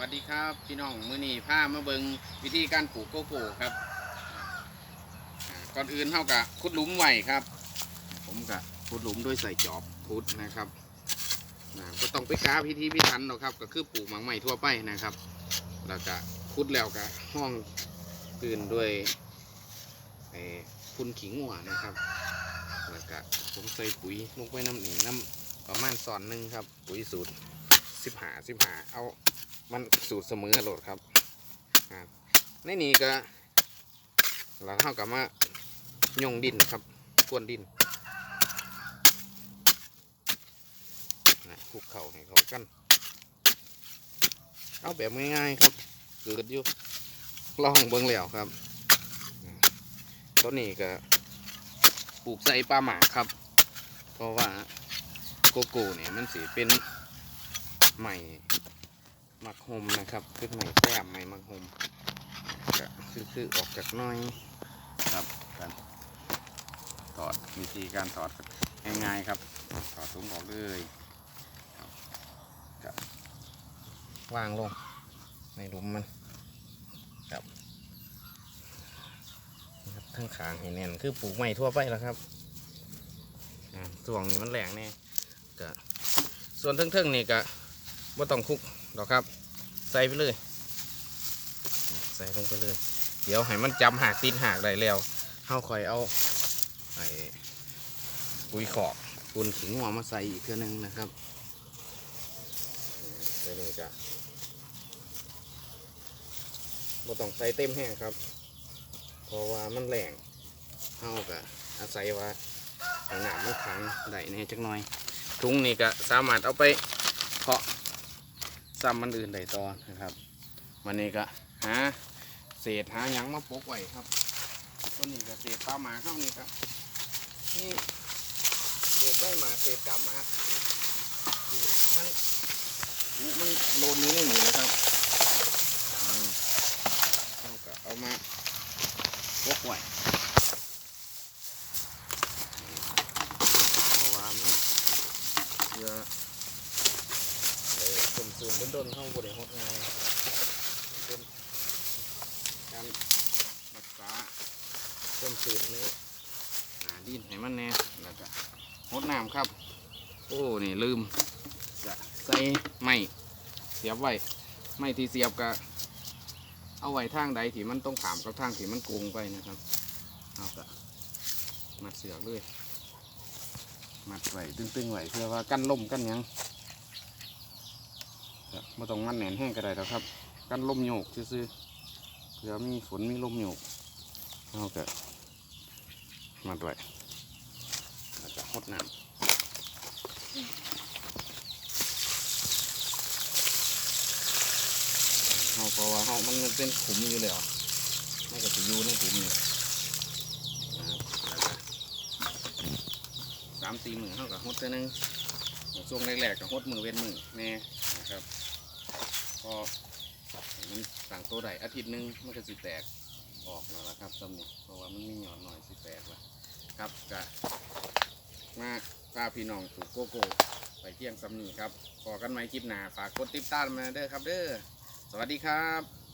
วัสดีครับพี่น้องมือนี้พามาเบิงวิธีการปลูกโกโก้ครับ ก่อนอื่นเท่ากับขุดหลุมไว้ครับ ผมกับขุดหลุมด้วยใส่จอบขุดนะครับก็ต้องไปกาพิธีพิถันหรอกครับ ก็คือปลูกหมังใหม่ทั่วไปนะครับ แล้วก็ขุดแล้วก็ห้องตื่นด้วยพุ่นขิงหัวนะครับ แล้วก็ผมใส่ปุ๋ยลงไปน้ำหนีน้ำประมาณสอนหนึ่งครับ ปุ๋ยสูตรสิบหาสิบหาเอา มันสูตรเสมอโหลดครับอ่าในนี้ก็เราเท่ากับมาย่งดินครับกวนดินนะคลุกเข่าให้เขากัน เอาแบบง่ายๆครับ เกิดอยู่ลองเบิ้งแล้วครับต้นนี้ก็ปลูกใส่ปลาหมากครับ เพราะว่าโกโก้เนี่ยมันสีเป็นใหม่ มักหมนะครับคือใหม่แต้มใหม่มักหมก็คือคือออกจากหน้อยครับกันถอดวิธีการถอดง่ายๆครับถอดถุงออกเลยครับก็วางลงในหลุมมันครับนะครับทั้งขางให้แน่นคือปลูกใหม่ทั่วไปแล้วครับอ่าส่วงนี้มันแหลงแน่ก็ส่วนเทิงๆนี่ก็บ่ต้องคลุก ดอกครับ ใส่ไปเลย ใส่ลงไปเลย เดี๋ยวให้มันจำหากติดหากได้แล้วเฮาค่อยเอาไอ้ปุ๋ยขอบปูนขิงหัวมาใส่อีกเทื่อนึงนะครับใส่เลยจ้ะบ่ต้องใส่เต็มแห้งครับ เพราะว่ามันแรงเฮาก็อาศัยว่าให้น้ำมันขังได้แหน่จักหน่อยถุงนี่ก็สามารถเอาไปเพาะ ซ้ำมันอื่นได้ต่อนะครับวันนี้ก็หาเศษหาหยังมาปกไว้ครับต้นนี้ก็เศษปลาหมาเข้านี่ครับนี่เศษใบหมาเศษกำมามันมันโลนนี้ไม่หนีเลยครับเราก็เอามาปกไว้เอาวางมันเพื่อ สุ่มสุ่มๆด้นเข้าบริหดง่ายเป็นการรักษาต้นสื่นนี่หนาดินให้มันแน่แล้วก็หดน้ำครับ โอ้นี่ลืมจะใส่ไม้เสียบไว้ไม้ที่เสียบก็เอาไว้ทางใดที่มันต้องขามกับทางที่มันโกงไปนะครับเอาก็มัดเสือกเลยมัดไว้ตึงๆไว้เพื่อว่ากันล่มกันยัง ไม่ต้องมันแหนนแห้งก็ได้แล้วครับ กันลมโยกซื่อๆเผื่อมีฝนมีลมโยกเอาก็มาด้วยแล้วก็หดน้ำเอาเพราะว่าเขามันเป็นขุมอยู่แล้วมันก็จะอยู่ในขุมอยู่สามสี่มือเขากับหดเท่านึงช่วงแรกๆกับหดมือเว้นมือแน่นะครับ พอมันสั่งตัวใดอาทิตย์หนึงมันก็สิแตกออกแล้วล่ะครับสำนี่เพราะว่ามันมีหยอดหน่อยสิแตกละครับกะมาพาพี่น้องปลูกโกโก้ไปเที่ยงสำนีครับพอกันไหมคลิปหน้าฝากกดติดตามมาเด้อครับเด้อสวัสดีครับ